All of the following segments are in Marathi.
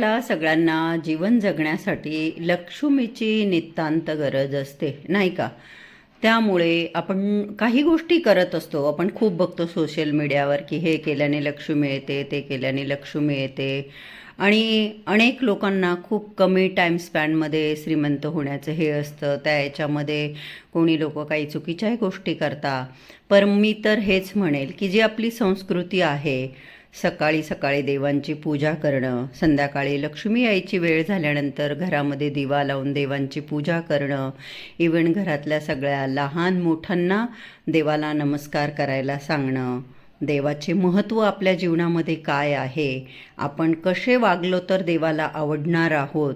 आपल्याला सगळ्यांना जीवन जगण्यासाठी लक्ष्मीची नितांत गरज असते नाही का? त्यामुळे आपण काही गोष्टी करत असतो. आपण खूप बघतो सोशल मीडियावर की हे केल्याने लक्ष्मी येते ते केल्याने लक्ष्मी येते. आणि अनेक लोकांना खूप कमी टाईम स्पॅनमध्ये श्रीमंत होण्याचं हे असतं. त्या याच्यामध्ये कोणी लोक काही चुकीच्याही गोष्टी करता. पर मी तर हेच म्हणेल की जी आपली संस्कृती आहे सकाळी सकाळी देवांची पूजा करणं संध्याकाळी लक्ष्मी यायची वेळ झाल्यानंतर घरामध्ये दिवा लावून देवांची पूजा करणं इवन घरातल्या सगळ्या लहान मोठ्यांना देवाला नमस्कार करायला सांगणं. देवाचे महत्त्व आपल्या जीवनामध्ये काय आहे? आपण कसे वागलो तर देवाला आवडणार आहोत?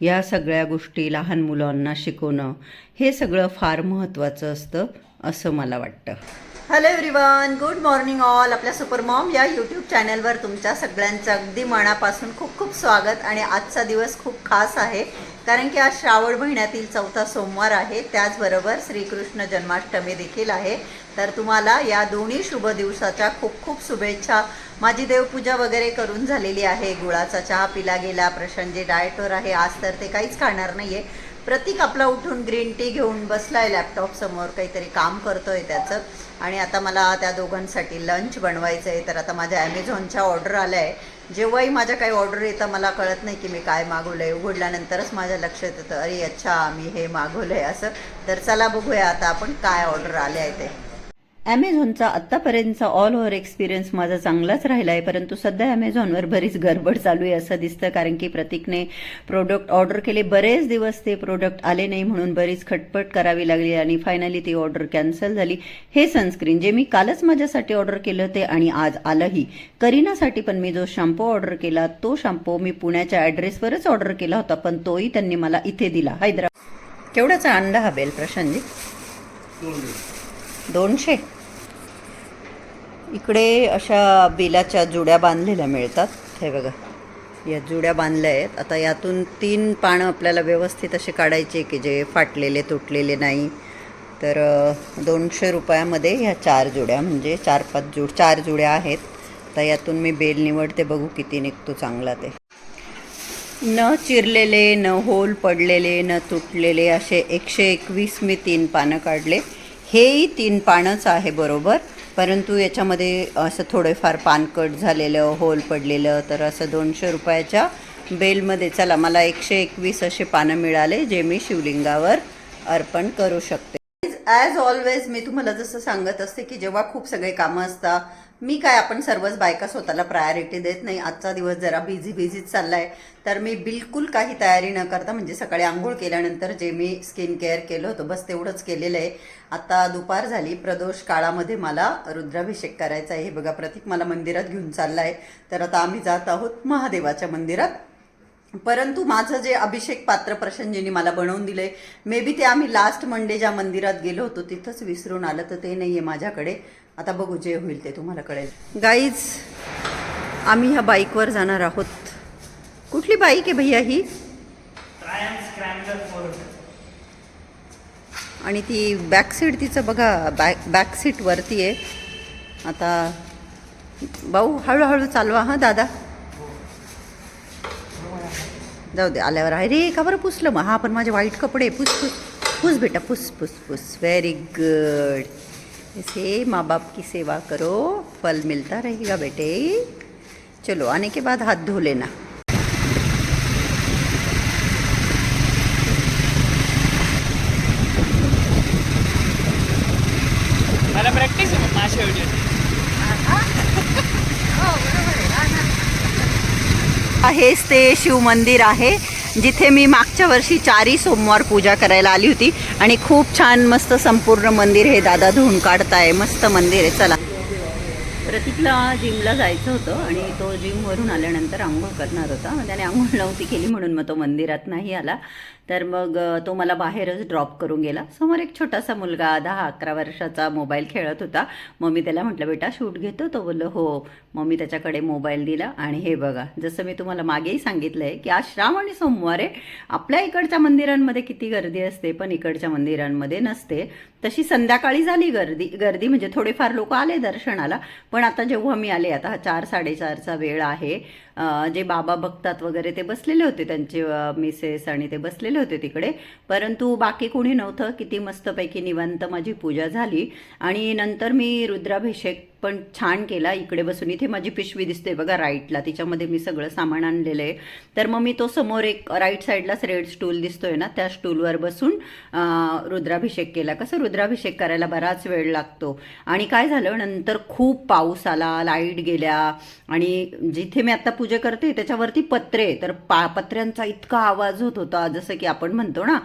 या सगळ्या गोष्टी लहान मुलांना शिकवणं हे सगळं फार महत्त्वाचं असतं असं मला वाटतं. Hello everyone good morning all आपल्या सुपर मॉम या यूट्यूब चॅनलवर तुमच्या सगळ्यांचं अगदी मनापासून खूप खूप स्वागत आणि आजचा दिवस खूप खास आहे. कारण की आज श्रावण महिन्यातील चौथा सोमवार आहे. त्याचबरोबर श्रीकृष्ण जन्माष्टमी देखील आहे. तर तुम्हाला या दोन्ही शुभ दिवसाच्या खूप खूप शुभेच्छा. माझी देवपूजा वगैरे करून झालेली आहे. गुळाचा चहा पिला गेला प्रशांत जे डायटवर आहे. आज तर ते काहीच खाणार नाही आहे प्रतीक आपला उठून ग्रीन टी घेऊन बसला आहे लॅपटॉपसमोर काहीतरी काम करतोय त्याचं. आणि आता मला त्या दोघांसाठी लंच बनवायचं आहे. तर आता माझ्या ॲमेझॉनच्या ऑर्डर आल्या. आहे जेव्हाही माझ्या काही ऑर्डर येतं मला कळत नाही की मी काय मागवलं आहे उघडल्यानंतरच माझ्या लक्षात येतं अरे अच्छा मी हे मागवलं आहे असं. तर चला बघूया आता आपण काय ऑर्डर आले आहे ते. ॲमेझॉनचा आत्तापर्यंतचा ऑल ओव्हर एक्सपिरियन्स माझा चांगलाच राहिला आहे परंतु सध्या ॲमेझॉनवर बरीच गडबड चालू आहे असं दिसतं कारण की प्रतीकने प्रोडक्ट ऑर्डर केले. बरेच दिवस ते प्रोडक्ट आले नाही म्हणून बरीच खटपट करावी लागली आणि फायनली ती ऑर्डर कॅन्सल झाली. हे सनस्क्रीन जे मी कालच माझ्यासाठी ऑर्डर केलं ते आणि आज आलंही. करीनासाठी पण मी जो शॅम्पू ऑर्डर केला तो शॅम्पू मी पुण्याच्या ॲड्रेसवरच ऑर्डर केला होता पण तोही त्यांनी मला इथे दिला. हैदराबाद केवढाचा अंडा हा बेल प्रशांतजी? दोनशे. इकडे अशा बेलाच्या जुड्या बांधलेल्या मिळतात. हे बघा. या जुड्या बांधल्या आहेत. आता यातून तीन पानं आपल्याला व्यवस्थित असे काढायचे की जे फाटलेले तुटलेले नाही. तर दोनशे रुपयामध्ये ह्या चार जुड्या म्हणजे चार पाच जुड चार जुड्या आहेत. तर यातून मी बेल निवडते. बघू किती निघतो चांगला ते. न चिरलेले न होल पडलेले न तुटलेले असे एकशे एकवीस मी तीन पानं काढले. हेही तीन पानंच आहे बरोबर. परंतु याच्यामध्ये असं थोडेफार पान कट झालेलं होल पडलेलं तर असं दोनशे रुपयाच्या बेलमध्ये चला मला एकशे एकवीस असे पानं मिळाले जे मी शिवलिंगावर अर्पण करू शकते. ॲज ऑलवेज मी तुम्हाला जसं सांगत असते की जेव्हा खूप सगळे कामं असतात मी काय आपण सर्वच बायका स्वतःला प्रायोरिटी देत नाही. आजचा दिवस जरा बिझी बिझीच चालला आहे तर मी बिलकुल काही तयारी न करता म्हणजे सकाळी आंघोळ केल्यानंतर जे मी स्किन केअर केलं होतं बस तेवढंच केलेलं आहे. आता दुपार झाली. प्रदोष काळामध्ये मला रुद्राभिषेक करायचा आहे. हे बघा प्रतीक मला मंदिरात घेऊन चालला आहे तर आता आम्ही जात आहोत महादेवाच्या मंदिरात. परंतु माझं जे अभिषेक पात्र प्रशंजीने मला बनवून दिलंय मे बी ते आम्ही लास्ट मंडे ज्या मंदिरात गेलो होतो तिथंच विसरून आलं तर ते नाही आहे माझ्याकडे. आता बघू जे होईल ते तुम्हाला कळेल. गाईज आम्ही ह्या बाईकवर जाणार आहोत. कुठली बाईक आहे भैया ही? आणि ती बॅक सीट तिचं बघा बॅक बॅक सीट वरती आहे. आता भाऊ हळूहळू चालवा हां दादा? जाऊ दे आल्यावर आहे रे का बरं पुसलं मग? हा पण माझे वाईट कपडे पुस पुस पुस बेटा पुस पुस पुस. व्हेरी गुड ऐसे माँ बाप की सेवा करो फल मिलता रहेगा बेटे। चलो आने के बाद हाथ धो लेना। मला प्रॅक्टिस आहे मग मासे हेच ते शिव मंदिर आहे. जिथे मी मागच्या वर्षी चारी सोमवार पूजा करायला आली होती आणि खूप छान मस्त संपूर्ण मंदिर हे दादा धुवून काढताय. मस्त मंदिर आहे. चला. प्रतीकला जिमला जायचं होतं आणि तो जिमवरून आल्यानंतर आंघोळ करणार होता. त्याने आंघोळ नव्हती केली म्हणून मग तो मंदिरात नाही आला. तर मग तो मला बाहेरच ड्रॉप करून गेला. समोर एक छोटासा मुलगा दहा अकरा वर्षाचा मोबाईल खेळत होता. मग मी त्याला म्हटलं बेटा शूट घेतो. तो बोललो हो. मग मी त्याच्याकडे मोबाईल दिला आणि हे बघा जसं मी तुम्हाला मागेही सांगितलं आहे की आज श्रावण आणि सोमवार आहे आपल्या इकडच्या मंदिरांमध्ये किती गर्दी असते पण इकडच्या मंदिरांमध्ये नसते. तशी संध्याकाळी झाली गर्दी. गर्दी म्हणजे थोडेफार लोक आले दर्शनाला पण आता जेव्हा मी आले आता हा चार साडेचारचा वेळ आहे. जे बाबा बघतात वगैरे ते बसलेले होते त्यांचे मिसेस आणि ते बसलेले होते तिकडे. परंतु बाकी कोणी नव्हतं किती मस्तपैकी निवांत माझी पूजा झाली. आणि नंतर मी रुद्राभिषेक पण छान केला. इकडे बसून इथे माझी पिशवी दिसते बघा राईटला तिच्यामध्ये मी सगळं सामान आणलेलं आहे. तर मग मी तो समोर एक राईट साईडलाच रेड स्टूल दिसतोय ना त्या स्टूलवर बसून रुद्राभिषेक केला. कसं रुद्राभिषेक करायला बराच वेळ लागतो. आणि काय झालं नंतर खूप पाऊस आला लाइट गेल्या. आणि जिथे मी आता पूजा करते त्याच्यावरती पत्रे तर पा पत्र्यांचा इतका आवाज होत होता. जसं की आपण म्हणतो ना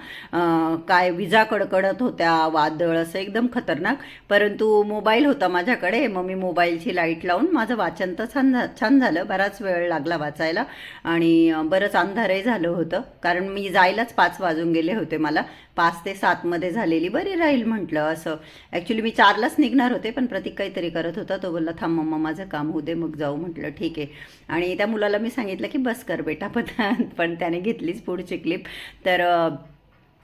काय विजा कडकडत होत्या वादळ असं एकदम खतरनाक. परंतु मोबाईल होता माझ्याकडे. मग मी मोबाईलची लाइट लावून माझं वाचन तर छान छान झालं. बराच वेळ लागला वाचायला. आणि बरंच अंधारही झालं होतं. कारण मी जायलाच पाच वाजून गेले होते मला. पाच ते सातमध्ये झालेली बरी राहील म्हटलं असं. ॲक्च्युली मी चारलाच निघणार होते पण प्रतीक काहीतरी करत होता. तो बोलला थांब मम्मा माझं काम होऊ दे मग जाऊ म्हटलं. ठीक आहे. आणि त्या मुलाला मी सांगितलं की बस कर बेटा पण पण त्याने घेतलीच पुढची क्लिप तर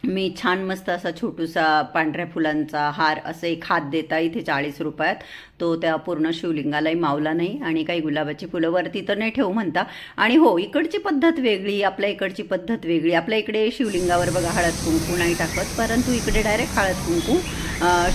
मी छान मस्त असा छोटूसा पांढऱ्या फुलांचा हार असं एक हात देता इथे चाळीस रुपयात. तो त्या पूर्ण शिवलिंगालाही मावला नाही आणि काही गुलाबाची फुलं वरती तर नाही ठेवू म्हणता. आणि हो इकडची पद्धत वेगळी आपल्या इकडची पद्धत वेगळी. आपल्या इकडे शिवलिंगावर बघा हळद कुंकू नाही टाकत परंतु इकडे डायरेक्ट हळद कुंकू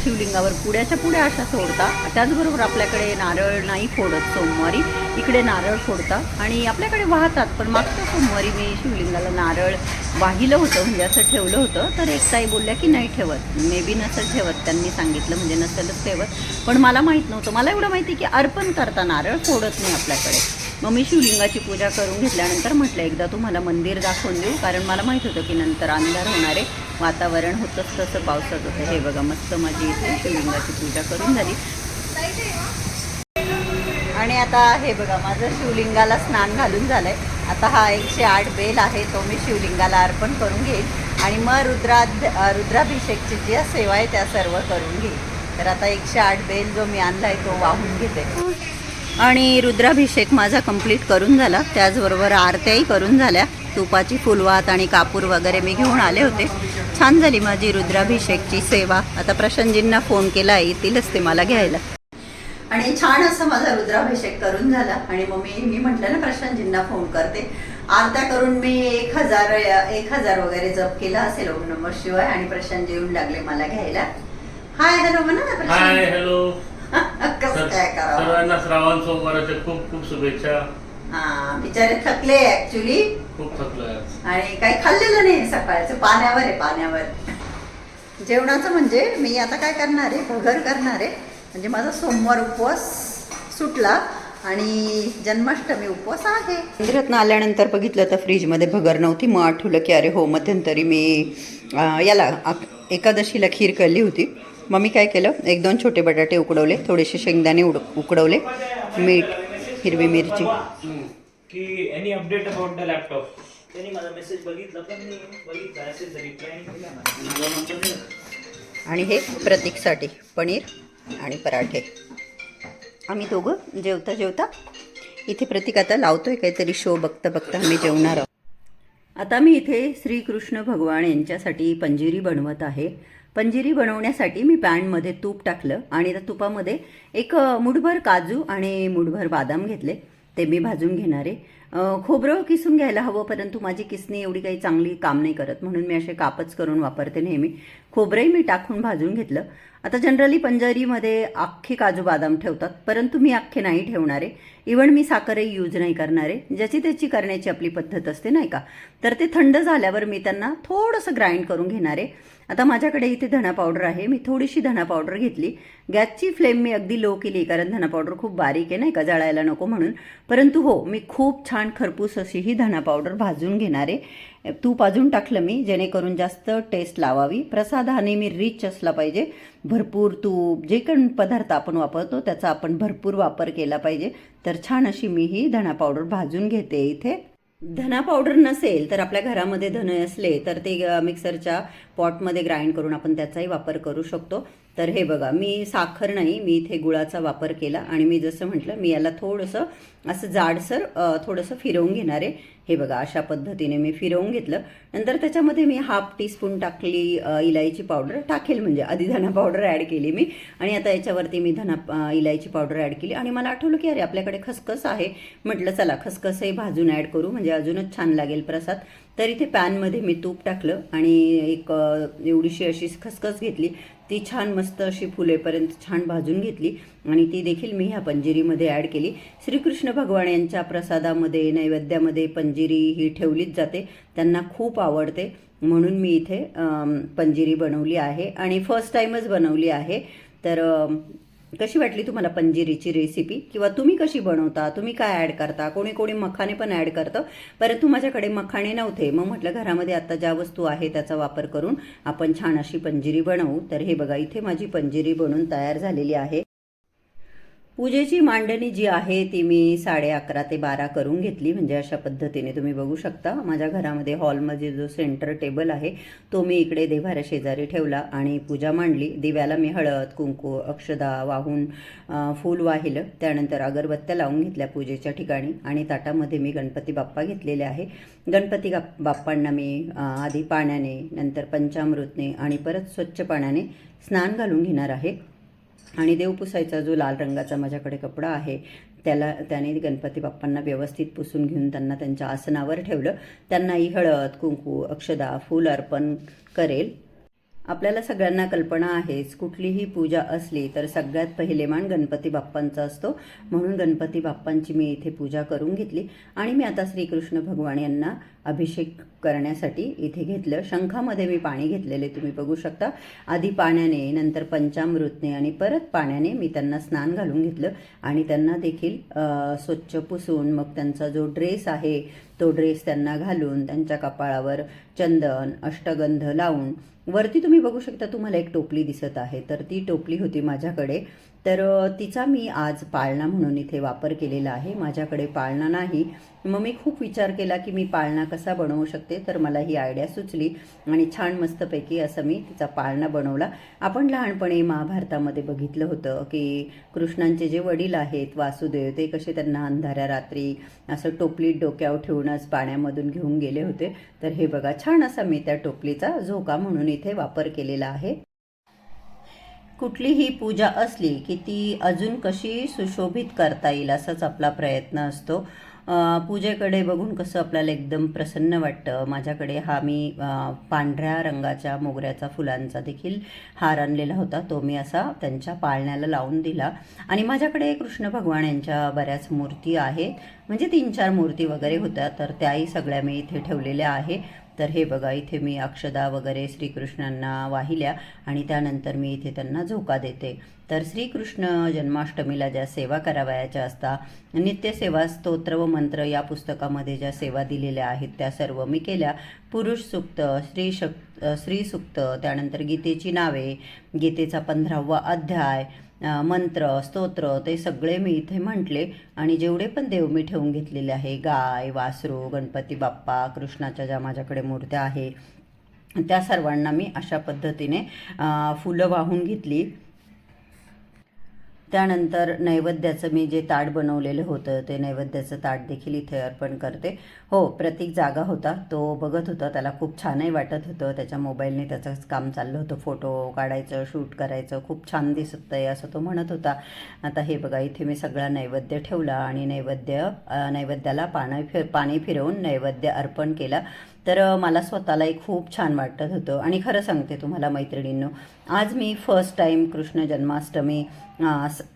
शिवलिंगावर पुड्याच्या पुड्या अशा सोडता. त्याचबरोबर आपल्याकडे नारळ नाही फोडत सोमवारी. इकडे नारळ फोडतात आणि आपल्याकडे वाहतात पण मागच्या सोमवारी मी शिवलिंगाला नारळ वाहिलं होतं म्हणजे असं ठेवलं होतं. तर एक ताई बोलल्या की नाही ठेवत. मे बी नसेल ठेवत त्यांनी सांगितलं म्हणजे नसेलच ठेवत. पण मला माहीत नव्हतं. मला एवढं माहिती की अर्पण करता नारळ फोडत नाही आपल्याकडे. मग मी शिवलिंगाची पूजा करून घेतल्यानंतर म्हटलं एकदा तुम्हाला मंदिर दाखवून देऊ. कारण मला माहीत होतं की नंतर अंधार होणारे वातावरण होतंच तसं पावसात होतं. हे बघा मस्त माझी इथे शिवलिंगाची पूजा करून झाली. आणि आता हे बघा माझं शिवलिंगाला स्नान घालून झालंय. आता हा एकशे आठ बेल आहे तो मी शिवलिंगाला अर्पण करून घेईन. आणि मग रुद्रा रुद्राभिषेकची जी सेवा आहे त्या सर्व करून घेईन. तर आता एकशे आठ बेल जो मी आणलाय तो वाहून घेते. आणि रुद्राभिषेक माझा कंप्लीट करून झाला. त्याचबरोबर आरत्याही करून झाल्या. तुपाची फुलवात आणि कापूर वगैरे मी घेऊन आले होते. छान झाली माझी रुद्राभिषेकची सेवा. आता प्रशांतजींना फोन केला येतीलच ते मला घ्यायला. आणि छान असं माझा रुद्राभिषेक करून झाला. आणि मग मी मी म्हटलं ना प्रशांतजींना फोन करते. आरत्या करून मी एक हजार एक हजार वगैरे जप केला असेल ओम नमः शिवाय. आणि प्रशांत येऊन लागले मला घ्यायला. हाय हॅलो म्हणा ना हाय हॅलो कसं काय करावं सर्वांना श्रावण सोमवाराच्या खूप खूप शुभेच्छा। हा बिचारे थकले ऍक्च्युली खूप थकलोय आज आणि काही खाल्लेलं नाही सकाळचं पाण्यावर आहे पाण्यावर। जेवणाचं म्हणजे मी आता काय करणार आहे भगर करणार आहे. म्हणजे माझा सोमवार उपवास सुटला आणि जन्माष्टमी उपवास आहे. मंदिरातनं आल्यानंतर बघितलं तर फ्रीजमध्ये भगर नव्हती मग आठवलं की अरे हो मध्यंतरी मी अं, याला एकादशीला खीर केली होती. मग मी काय केलं? एक दोन छोटे बटाटे उकडवले थोडेसे शेंगदाणे उड उकडवले मीठ हिरवी मिरची. की any update about the laptop त्यांनी माझा मेसेज बघितला पण मी बघितला असेल तर रिप्लाय नाही केला ना आणि हे प्रतीकसाठी पनीर आणि पराठे. आम्ही दोघं जेवता जेवता इथे प्रतीक आता लावतोय काहीतरी शो बघता बघता आम्ही जेवणार आहोत. आता मी इथे श्रीकृष्ण भगवान यांच्यासाठी पंजिरी बनवत आहे. पंजिरी बनवण्यासाठी मी पॅनमध्ये तूप टाकलं आणि त्या तुपामध्ये एक मुठभर काजू आणि मुठभर बादाम घेतले. ते मी भाजून घेणार आहे. खोबरं किसून घ्यायला हवं परंतु माझी किसणी एवढी काही चांगली काम नाही करत म्हणून मी असे कापच करून वापरते नेहमी. खोबरंही मी टाकून भाजून घेतलं. आता जनरली पंजारीमध्ये अख्खे काजू बदाम ठेवतात परंतु मी अख्खे नाही ठेवणार. आहे इवन मी साखरही यूज नाही करणार. आहे ज्याची त्याची करण्याची आपली पद्धत असते नाही का? तर ते थंड झाल्यावर मी त्यांना थोडंसं ग्राइंड करून घेणार. आहे आता माझ्याकडे इथे धना पावडर आहे. मी थोडीशी धना पावडर घेतली. गॅसची फ्लेम मी अगदी लो केली कारण धना पावडर खूप बारीक आहे नाही का? जळायला नको म्हणून. परंतु हो मी खूप छान खरपूस अशी ही धना पावडर भाजून घेणार. आहे तूप अजून टाकलं मी जेणेकरून जास्त टेस्ट लावावी. प्रसाद हा नेहमी रिच असला पाहिजे. भरपूर तूप जे पण पदार्थ आपण वापरतो त्याचा आपण भरपूर वापर केला पाहिजे. तर छान अशी मी ही धना पावडर भाजून घेते इथे. धना पावडर नसेल तर आपल्या घरामध्ये धने असले तर ते मिक्सरच्या पॉटमध्ये ग्राइंड करून आपण त्याचाही वापर करू शकतो. तर हे बघा मी साखर नाही मी इथे गुळाचा वापर केला आणि मी जसं म्हटलं मी याला थोडंसं असं जाडसर थोडंसं फिरवून घेणार आहे. हे बघा अशा पद्धतीने मी फिरवून घेतलं. नंतर त्याच्यामध्ये मी हाफ टीस्पून टाकली इलायची पावडर टाकेल म्हणजे आधी धना पावडर ॲड केली मी. आणि आता याच्यावरती मी धना इलायची पावडर ॲड केली. आणि मला आठवलं की अरे आपल्याकडे खसखस आहे. म्हटलं चला खसखसही भाजून ॲड करू म्हणजे अजूनच छान लागेल प्रसाद. तर इथे पॅनमध्ये मी तूप टाकलं आणि एक एवढीशी अशी खसखस घेतली. ती छान मस्त अशी फुलेपर्यंत छान भाजून घेतली. आणि ती देखील मी ह्या पंजिरीमध्ये ॲड केली. श्रीकृष्ण भगवान यांच्या प्रसादामध्ये नैवेद्यामध्ये पंजिरी ही ठेवलीच जाते. त्यांना खूप आवडते. म्हणून मी इथे पंजिरी बनवली आहे. आणि फर्स्ट टाईमच बनवली आहे. तर कशी वाटली तुम्हाला पंजिरीची रेसिपी किंवा तुम्ही कशी बनवता? तुम्ही काय ॲड करता? कोणी कोणी मखाने पण ॲड करतं. परंतु माझ्याकडे मखाणे नव्हते. मग म्हटलं घरामध्ये आता ज्या वस्तू आहे त्याचा वापर करून आपण छान अशी पंजिरी बनवू. तर हे बघा इथे माझी पंजिरी बनून तयार झालेली आहे. पूजेची मांडणी जी आहे ती मी साडे अकरा ते बारा करून घेतली. म्हणजे अशा पद्धतीने तुम्ही बघू शकता. माझ्या घरामध्ये हॉलमध्ये जो सेंटर टेबल आहे तो मी इकडे देव्हाऱ्या शेजारी ठेवला आणि पूजा मांडली. दिव्याला मी हळद कुंकू अक्षदा वाहून फूल वाहिलं. त्यानंतर अगरबत्त्या लावून घेतल्या पूजेच्या ठिकाणी आणि ताटामध्ये मी गणपती बाप्पा घेतलेले आहे. गणपती बाप्पांना मी आधी पाण्याने नंतर पंचामृतने आणि परत स्वच्छ पाण्याने स्नान घालून घेणार आहे. आणि देव पुसायचा जो लाल रंगाचा माझ्याकडे कपडा आहे त्याला त्याने गणपती बाप्पांना व्यवस्थित पुसून घेऊन त्यांना त्यांच्या आसनावर ठेवलं. त्यांनाही हळद कुंकू अक्षदा फूल अर्पण करेल. आपल्याला सगळ्यांना कल्पना आहेच. कुठलीही पूजा असली तर सगळ्यात पहिले मान गणपती बाप्पांचा असतो. म्हणून गणपती बाप्पांची मी इथे पूजा करून घेतली. आणि मी आता श्रीकृष्ण भगवान यांना अभिषेक करण्यासाठी इथे घेतलं. शंखामध्ये मी पाणी घेतलेले तुम्ही बघू शकता. आधी पाण्याने नंतर पंचामृतने आणि परत पाण्याने मी त्यांना स्नान घालून घेतलं. आणि त्यांना देखील स्वच्छ पुसून मग त्यांचा जो ड्रेस आहे तो ड्रेस त्यांना घालून त्यांच्या कपाळावर चंदन अष्टगंध लावून वरती तुम्ही बघू शकता तुम्हाला एक टोपली दिसत आहे. तर ती टोपली होती माझ्याकडे. तर तिचा मी आज पाळणा म्हणून इथे वापर केलेला आहे. माझ्याकडे पाळणा नाही. मग मी खूप विचार केला की मी पाळणा कसा बनवू शकते? तर मला ही आयडिया सुचली आणि छान मस्तपैकी असं मी तिचा पाळणा बनवला. आपण लहानपणी महाभारतामध्ये बघितलं होतं की कृष्णांचे जे वडील आहेत वासुदेव ते कसे त्यांना अंधाऱ्या रात्री असं टोपलीत डोक्यावर ठेवूनच पाण्यामधून घेऊन गेले होते. तर हे बघा छान असा मी त्या टोपलीचा झोका म्हणून इथे वापर केलेला आहे. कुठलीही पूजा असली की ती अजून कशी सुशोभित करता येईल असाच आपला प्रयत्न असतो. पूजेकडे बघून कसं आपल्याला एकदम प्रसन्न वाटतं. माझ्याकडे हा मी पांढऱ्या रंगाच्या मोगऱ्याचा फुलांचा देखील हार आणलेला होता. तो मी असा त्यांच्या पाळण्याला लावून दिला. आणि माझ्याकडे कृष्ण भगवान यांच्या बऱ्याच मूर्ती आहेत. म्हणजे तीन चार मूर्ती वगैरे होत्या तर त्याही सगळ्या मी इथे ठेवलेल्या आहे. तर हे बघा इथे मी अक्षदा वगैरे श्रीकृष्णांना वाहिल्या आणि त्यानंतर मी इथे त्यांना झोका देते. तर श्रीकृष्ण जन्माष्टमीला ज्या सेवा करावयाच्या असतात नित्यसेवा स्तोत्र व मंत्र या पुस्तकामध्ये ज्या सेवा दिलेल्या आहेत त्या सर्व मी केल्या. पुरुष सुक्त स्त्री शक स्त्री त्यानंतर गीतेची नावे गीतेचा पंधरावा अध्याय मंत्र स्तोत्र ते सगळे मी इथे म्हटले. आणि जेवढे पण देव मी ठेवून घेतलेले आहे गाय वासरू गणपती बाप्पा कृष्णाच्या ज्या माझ्याकडे मूर्त्या आहे त्या सर्वांना मी अशा पद्धतीने फुलं वाहून घेतली. त्यानंतर नैवेद्याचं मी जे ताट बनवलेलं होतं ते नैवेद्याचं ताट देखील इथे अर्पण करते. हो प्रतीक जागा होता तो बघत होता त्याला खूप छानही वाटत होतं. त्याच्या मोबाईलने त्याचंच काम चाललं होतं फोटो काढायचं शूट करायचं खूप छान दिसत आहे असं तो म्हणत होता. आता हे बघा इथे मी सगळा नैवेद्य ठेवला आणि नैवेद्य नैवेद्याला पाणी फिर पाणी फिरवून नैवेद्य अर्पण केला. तर मला स्वतःलाही खूप छान वाटत होतं. आणि खरं सांगते तुम्हाला मैत्रिणींनो आज मी फर्स्ट टाईम कृष्ण जन्माष्टमी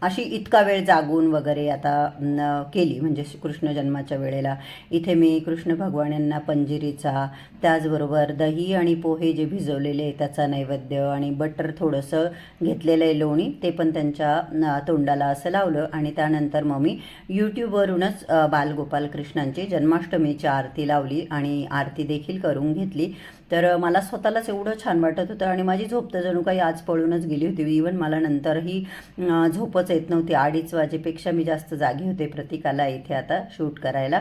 अशी इतका वेळ जागून वगैरे आता केली. म्हणजे कृष्ण जन्माच्या वेळेला इथे मी कृष्ण भगवान यांना पंजिरीचा त्याचबरोबर दही आणि पोहे जे भिजवलेले आहे त्याचा नैवेद्य आणि बटर थोडंसं घेतलेलं आहे लोणी ते पण त्यांच्या तोंडाला असं लावलं. आणि त्यानंतर मग मी यूट्यूबवरूनच बालगोपाल कृष्णांची जन्माष्टमीची आरती लावली आणि आरती देखील करून घेतली. तर मला स्वतःलाच एवढं छान वाटत होतं आणि माझी झोप तर जणू काही आज पळूनच गेली होती. इवन मला नंतरही झोपच येत नव्हती. अडीच वाजेपेक्षा मी जास्त जागी होते प्रतिकाला इथे आता शूट करायला.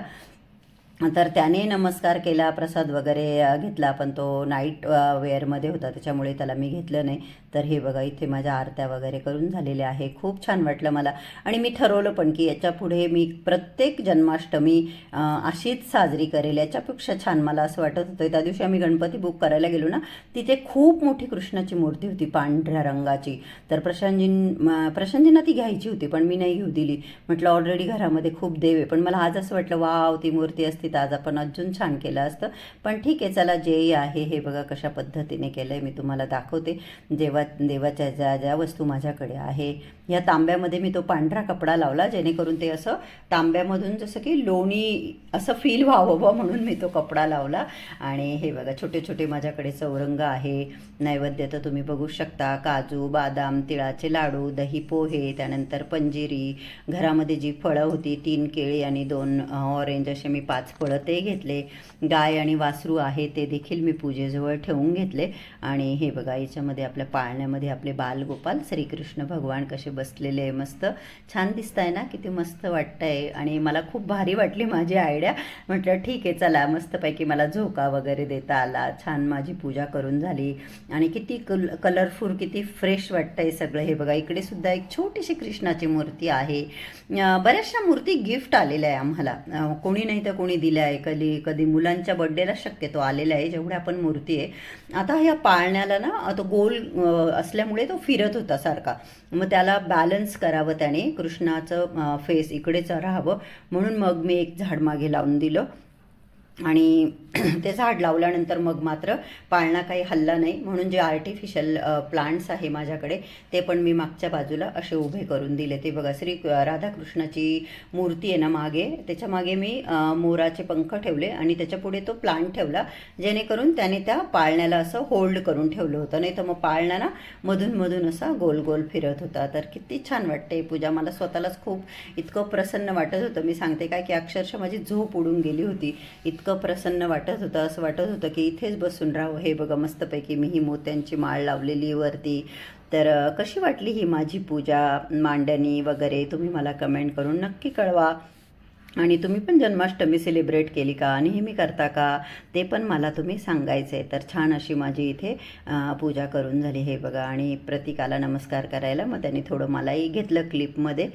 तर त्याने नमस्कार केला प्रसाद वगैरे घेतला. पण तो नाईट वेअरमध्ये होता. त्याच्यामुळे त्याला मी घेतलं नाही. तर हे बघा इथे माझ्या आरत्या वगैरे करून झालेल्या आहे. खूप छान वाटलं मला. आणि मी ठरवलं पण की याच्यापुढे मी प्रत्येक जन्माष्टमी अशीच साजरी करेल. याच्यापेक्षा छान मला असं वाटत होतं. त्या दिवशी आम्ही गणपती बुक करायला गेलो ना तिथे खूप मोठी कृष्णाची मूर्ती होती पांढऱ्या रंगाची. तर प्रशांतजीं प्रशांतजींना ती घ्यायची होती पण मी नाही घेऊ दिली. म्हटलं ऑलरेडी घरामध्ये खूप देव आहे. पण मला आज असं वाटलं वाव ती मूर्ती असते व्यवस्थित आज आपण अजून छान केलं असतं. पण ठीक आहे चला जे आहे हे बघा कशा पद्धतीने केलं आहे मी तुम्हाला दाखवते. देवा देवाच्या ज्या ज्या वस्तू माझ्याकडे आहे या तांब्यामध्ये मी तो पांढरा कपडा लावला जेणेकरून ते असं तांब्यामधून जसं की लोणी असं फील व्हावं बा म्हणून मी तो कपडा लावला. आणि हे बघा छोटे छोटे माझ्याकडे चौरंग आहे. नैवेद्य तर तुम्ही बघू शकता. काजू बादाम तिळाचे लाडू दही पोहे त्यानंतर पंजिरी. घरामध्ये जी फळं होती तीन केळी आणि दोन ऑरेंज असे मी पाच ते घेतले. गाय आणि वासरू आहे ते देखील मी पूजेजवळ ठेवून घेतले. आणि हे बघा याच्यामध्ये आपल्या पाळण्यामध्ये आपले बालगोपाल श्रीकृष्ण भगवान कसे बसलेले आहे मस्त छान दिसत आहे ना? किती मस्त वाटतंय. आणि मला खूप भारी वाटली माझी आयडिया म्हटलं ठीक आहे चला मस्तपैकी मला झोका वगैरे देता आला. छान माझी पूजा करून झाली. आणि किती कल कलरफुल किती फ्रेश वाटतंय सगळं. हे बघा इकडे सुद्धा एक छोटीशी कृष्णाची मूर्ती आहे. बऱ्याचशा मूर्ती गिफ्ट आलेल्या आहे आम्हाला. कोणी नाही तर कोणी दिल्या आहे कधी कधी मुलांच्या बड्डेला शक्यतो आलेला आहे जेवढ्या आपण मूर्ती आहे. आता ह्या पाळण्याला ना तो गोल असल्यामुळे तो फिरत होता सारखा. मग त्याला बॅलन्स करावं त्याने कृष्णाचं फेस इकडेच राहावं. म्हणून मग मी एक झाड मागे लावून दिलं. आणि ते झाड लावल्यानंतर मग मात्र पाळणा काही हल्ला नाही. म्हणून जे आर्टिफिशियल प्लांट्स आहे माझ्याकडे ते पण मी मागच्या बाजूला असे उभे करून दिले. ते बघा श्री राधाकृष्णाची मूर्ती आहे ना मागे त्याच्यामागे मी मोराचे पंख ठेवले आणि त्याच्या पुढे तो प्लांट ठेवला. जेणेकरून त्याने त्या पाळण्याला असं होल्ड करून ठेवलं होतं. नाही तर मग पाळणा ना मधून मधून असा गोल गोल फिरत होता. तर किती छान वाटते पूजा. मला स्वतःलाच खूप इतकं प्रसन्न वाटत होतं. मी सांगते काय की अक्षरशः माझी झोप उडून गेली होती. इतकं प्रसन्न वाटत वाटत होतं असं वाटत होतं की इथेच बसून राहू. हे बघा मस्तपैकी मी ही मोत्यांची माळ लावलेली वरती. तर कशी वाटली ही माझी पूजा मांडणी वगैरे? तुम्ही मला कमेंट करून नक्की कळवा. आणि तुम्ही पण जन्माष्टमी सेलिब्रेट केली का? नेहमी करता का? ते पण मला तुम्ही सांगायचं आहे तर छान अशी माझी इथे पूजा करून झाली हे बघा. आणि प्रतिकाला नमस्कार करायला मग त्यांनी थोडं मलाही घेतलं क्लिपमध्ये